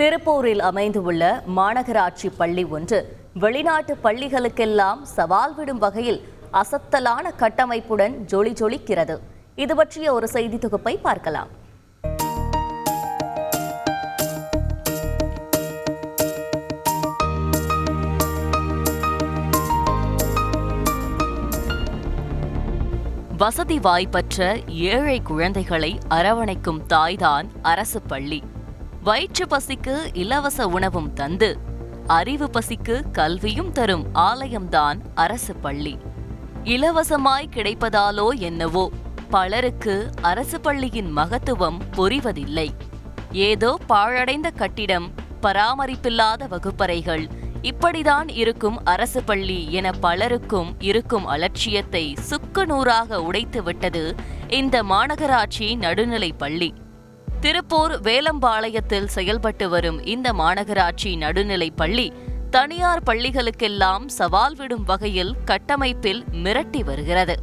திருப்பூரில் அமைந்துள்ள மாநகராட்சி பள்ளி ஒன்று. வெளிநாட்டு பள்ளிகளுக்கெல்லாம் சவால் விடும் வகையில் அசத்தலான கட்டமைப்புடன் ஜொலி ஜொலிக்கிறது. இது பற்றிய ஒரு செய்தி தொகுப்பை பார்க்கலாம். வசதி வாய்ப்பற்ற ஏழை குழந்தைகளை அரவணைக்கும் தாய்தான் அரசு பள்ளி. வயிற்று பசிக்கு இலவச உணவும் தந்து அறிவு பசிக்கு கல்வியும் தரும் ஆலயம்தான் அரசு பள்ளி. இலவசமாய் கிடைப்பதாலோ என்னவோ பலருக்கு அரசு பள்ளியின் மகத்துவம் புரிவதில்லை. ஏதோ பாழடைந்த கட்டிடம் பராமரிப்பில்லாத வகுப்பறைகள் இப்படிதான் இருக்கும் அரசு பள்ளி என பலருக்கும் இருக்கும் அலட்சியத்தை சுக்கு நூறாக உடைத்து விட்டது இந்த மாநகராட்சி நடுநிலைப் பள்ளி. திருப்பூர் வேலம்பாளையத்தில் செயல்பட்டு வரும் இந்த மாநகராட்சி நடுநிலைப் பள்ளி தனியார் பள்ளிகளுக்கெல்லாம் சவால் விடும் வகையில் கட்டமைப்பில் மிரட்டி வருகிறது.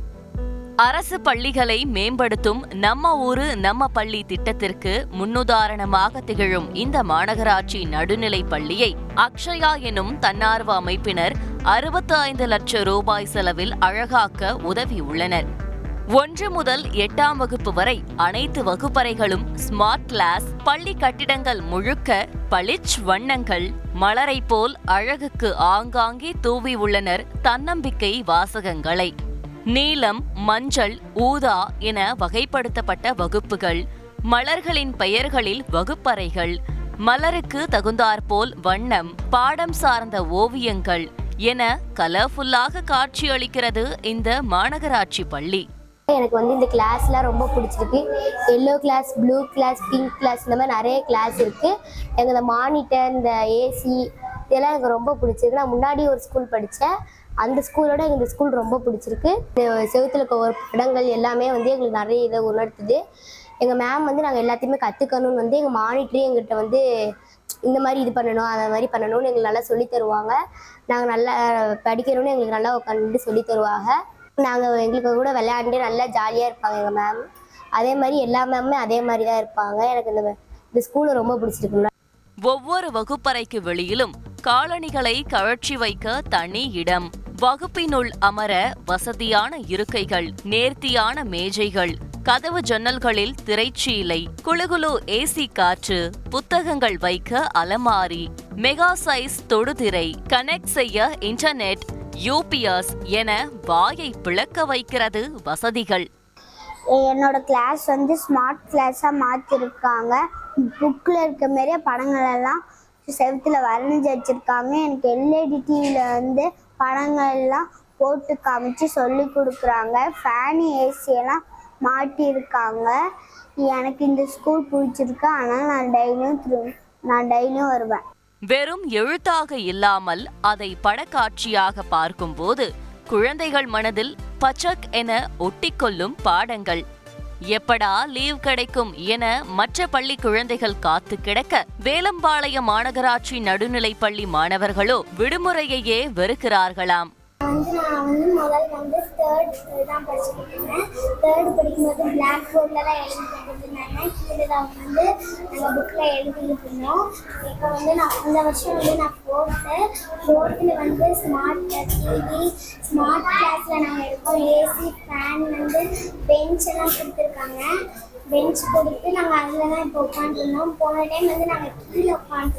அரசு பள்ளிகளை மேம்படுத்தும் நம்ம ஊரு நம்ம பள்ளி திட்டத்திற்கு முன்னுதாரணமாக திகழும் இந்த மாநகராட்சி நடுநிலைப் பள்ளியை அக்ஷயா எனும் தன்னார்வ அமைப்பினர் அறுபத்தி ஐந்து லட்சம் ரூபாய் செலவில் அழகாக்க உதவியுள்ளனர். ஒன்று முதல் எட்டாம் வகுப்பு வரை அனைத்து வகுப்பறைகளும் ஸ்மார்ட் கிளாஸ் பள்ளி கட்டிடங்கள் முழுக்க பளிச் வண்ணங்கள் மலரை போல் அழகுக்கு ஆங்காங்கே தூவி உள்ளனர் தன்னம்பிக்கை வாசகங்களை. நீலம் மஞ்சள் ஊதா என வகைப்படுத்தப்பட்ட வகுப்புகள் மலர்களின் பெயர்களில் வகுப்பறைகள் மலருக்கு தகுந்தாற்போல் வண்ணம் பாடம் சார்ந்த ஓவியங்கள் என கலர்ஃபுல்லாக காட்சியளிக்கிறது இந்த மாநகராட்சி பள்ளி. எனக்கு வந்து இந்த கிளாஸ்லாம் ரொம்ப பிடிச்சிருக்கு. Yellow glass blue glass pink glass இந்த மாதிரி நிறைய கிளாஸ் இருக்குது எனக்கு இந்த மானிட்டர் இந்த ஏசி இதெல்லாம் எனக்கு ரொம்ப பிடிச்சிருக்கு. நான் முன்னாடி ஒரு ஸ்கூல் படித்தேன் அந்த ஸ்கூலோட எனக்கு இந்த ஸ்கூல் ரொம்ப பிடிச்சிருக்கு. இந்த செவுத்துல இருக்க ஒரு படங்கள் எல்லாமே வந்து எங்களுக்கு நிறைய இதை உணர்த்துது. எங்கள் மேம் வந்து நாங்கள் எல்லாத்தையுமே கற்றுக்கணும்னு வந்து எங்கள் மானிட்டரே எங்கிட்ட வந்து இந்த மாதிரி இது பண்ணணும் அந்த மாதிரி பண்ணணும்னு எங்களுக்கு நல்லா சொல்லித் தருவாங்க. நாங்கள் நல்லா படிக்கணும்னு எங்களுக்கு நல்லா உட்காந்து சொல்லித் தருவாங்க. நாங்கள் எங்களுக்கு கூட விளையாண்டு நல்லா ஜாலியாக இருப்பாங்க எங்கள் மேம் அதே மாதிரி எல்லா மேமுமே அதே மாதிரி தான் இருப்பாங்க. எனக்கு இந்த இந்த ஸ்கூலை ரொம்ப பிடிச்சிருக்கு ஒவ்வொரு வகுப்பறைக்கு வெளியிலும் காலணிகளை கழற்றி வைக்க தனி இடம். வகுப்பினுள் அமர வசதியான இருக்கைகள் நேர்த்தியான மேஜைகள் கதவு ஜன்னல்களில் திரைச்சீலை குழுகுலு ஏசி காற்று புத்தகங்கள் வைக்க அலமாரி மெகா சைஸ் தொடுதிரை கனெக்ட் செய்ய இன்டர்நெட் யூபிஎஸ் என வாயை பிளக்க வைக்கிறது வசதிகள். என்னோட கிளாஸ் வந்து ஸ்மார்ட் கிளாஸாக மாற்றிருக்காங்க புக்கில் இருக்க மாரியே படங்கள் எல்லாம் வரைஞ்சி வச்சுருக்காங்க. எனக்கு எல்இடி டிவியில் வந்து படங்கள் எல்லாம் போட்டு காமிச்சு சொல்லி கொடுக்குறாங்க. ஃபேனு ஏசியெல்லாம் மாட்டியிருக்காங்க. எனக்கு இந்த ஸ்கூல் பிடிச்சிருக்கு. ஆனால் நான் டெய்லியும் த்ரூ நான் டெய்லியும் வருவேன். வெறும் எழுத்தாக இல்லாமல் அதை படக்காட்சியாக பார்க்கும்போது குழந்தைகள் மனதில் பச்சக் என ஒட்டிக்கொள்ளும் பாடங்கள். எப்படா லீவ் கிடைக்கும் என மற்ற பள்ளி குழந்தைகள் காத்து கிடக்க வேலம்பாளையம் மாநகராட்சி நடுநிலைப் பள்ளி மாணவர்களோ விடுமுறையையே வெறுக்கிறார்களாம். வந்து நான் வந்து முதல் வந்து தேர்ட் தான் படிச்சுட்டு இருந்தேன். தேர்டு படிக்கும்போது பிளாக் போர்டில் தான் எழுதிட்டு இருந்தாங்க கீழே தான் வந்து நாங்கள் புக்கில் எழுதிட்டு இருந்தோம். இப்போ வந்து நான் இந்த வருஷம் வந்து நான் ஃபோர்த்து ஃபோர்த்தில் வந்து ஸ்மார்ட் டிவி ஸ்மார்ட் கிளாஸில் நாங்கள் எடுப்போம் ஏசி ஃபேன் வந்து பெஞ்ச் எல்லாம் கொடுத்துருக்காங்க. பெஞ்ச் கொடுத்து நாங்கள் அதில் தான் இப்போ உட்காந்துருந்தோம் போன டைம் வந்து நாங்கள் கீழே உட்காந்து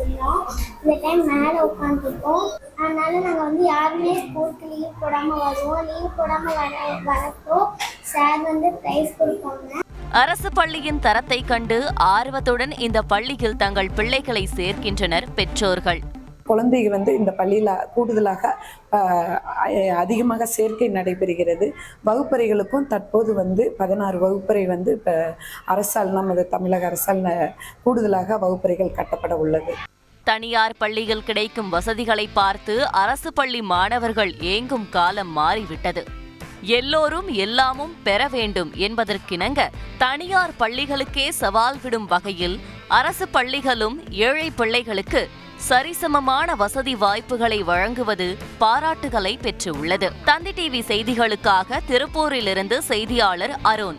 இந்த டைம் மேலே உட்காந்துருக்கோம் அதனால நாங்கள் வந்து யாருமே ஸ்கூலுக்கு லீவ் போடாமல் வருவோம். லீவ் போடாமல் வர வரப்போ சார் வந்து ப்ரைஸ் கொடுப்பாங்க. அரசு பள்ளியின் தரத்தை கண்டு ஆர்வத்துடன் இந்த பள்ளியில் தங்கள் பிள்ளைகளை சேர்க்கின்றனர் பெற்றோர்கள். குழந்தைங்க வந்து இந்த பள்ளியில் கூடுதலாக அதிகமாக சேர்க்கை நடைபெறுகிறது. வகுப்பறைகளுக்கும் தற்போது வந்து பதினாறு வகுப்பறை வந்து இப்போ அரசால் நமது தமிழக அரசால் கூடுதலாக வகுப்பறைகள் கட்டப்பட உள்ளது. தனியார் பள்ளியில் கிடைக்கும் வசதிகளை பார்த்து அரசு பள்ளி மாணவர்கள் ஏங்கும் காலம் மாறிவிட்டது. எல்லோரும் எல்லாமும் பெற வேண்டும் என்பதற்கிணங்க தனியார் பள்ளிகளுக்கே சவால் விடும் வகையில் அரசு பள்ளிகளும் ஏழை பிள்ளைகளுக்கு சரிசமமான வசதி வாய்ப்புகளை வழங்குவது பாராட்டுகளை பெற்றுள்ளது. தந்தி டிவி செய்திகளுக்காக திருப்பூரிலிருந்து செய்தியாளர் அருண்.